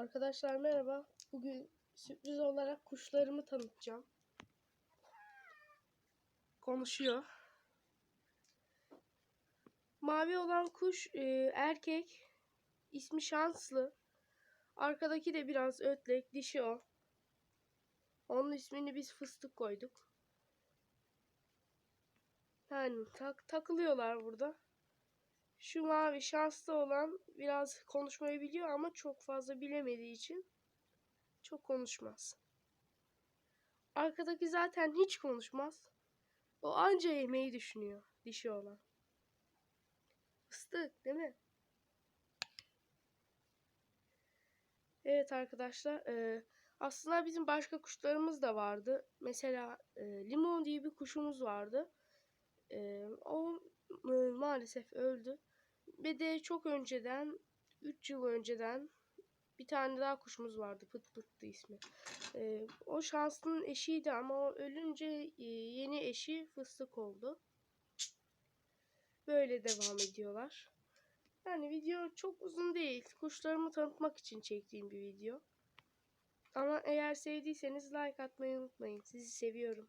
Arkadaşlar merhaba. Bugün sürpriz olarak kuşlarımı tanıtacağım. Konuşuyor. Mavi olan kuş e, erkek. İsmi Şanslı. Arkadaki de biraz ötlek. Dişi o. Onun ismini biz fıstık koyduk. Yani tak, takılıyorlar burada. Şu mavi şanslı olan biraz konuşmayı biliyor ama çok fazla bilemediği için çok konuşmaz. Arkadaki zaten hiç konuşmaz. O anca yemeği düşünüyor dişi olan. Fıstık değil mi? Evet arkadaşlar e, aslında bizim başka kuşlarımız da vardı. Mesela e, limon diye bir kuşumuz vardı. E, o e, maalesef öldü. Ve de çok önceden 3 yıl önceden bir tane daha kuşumuz vardı. Pıt pıttı ismi. Ee, o şanslının eşiydi ama o ölünce e, yeni eşi fıstık oldu. Böyle devam ediyorlar. Yani video çok uzun değil. Kuşlarımı tanıtmak için çektiğim bir video. Ama eğer sevdiyseniz like atmayı unutmayın. Sizi seviyorum.